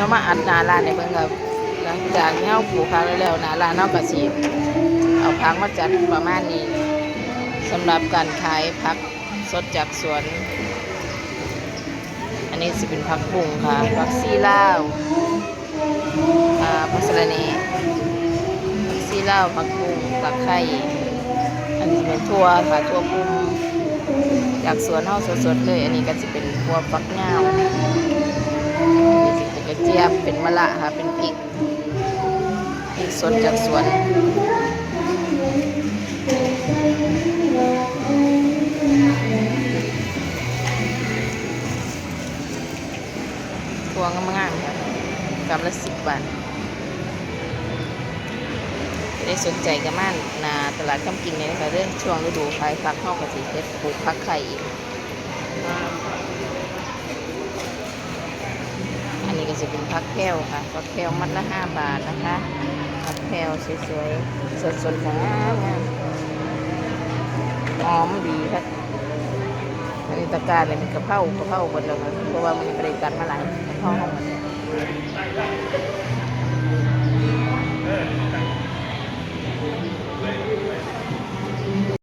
เขามาอัดหนาร้านในเบิ่งกับหลังจากที่เขาปลูกพักแล้วๆหนาร้านเขาก็สิเอาพักมาจัดประมาณนี้สำหรับการขายผักสดจากสวน อันนี้สิเป็นผักบุ้งค่ะผักซีลาวอ่าผักสะระแหน่ผักซีลาวผักบุ้งตะไคร้อันนี้เป็นทั่วค่ะทั่วปุ้มจากสวนเฮาสดๆเลย อันนี้ก็จะเป็นทั่วฟักยาวอันนี้สิ เป็นมะละค่ะ เป็นพริกพริกสดจากสวนตัวงามๆครับกำละสิบบาทได้สนใจกันมากนาตลาดคำกินเนี่ยนะคะเรื่องช่วงฤดูขายผักเข้ากระสีเฮ็ดปลูกผักไข่อีกอันนี้ ก็จะเป็นผักแก้วค่ะผักแก้วมัดละห้าบาทนะคะผักแก้วสวยๆสดๆของงามหอมดีค่ะอันนี้ตะก้ารเลยเป็นกระเพรากระเพราหมดเลยค่ะเพราะว่ามันไม่ได้กันมาหลายกระเพราห้องมัน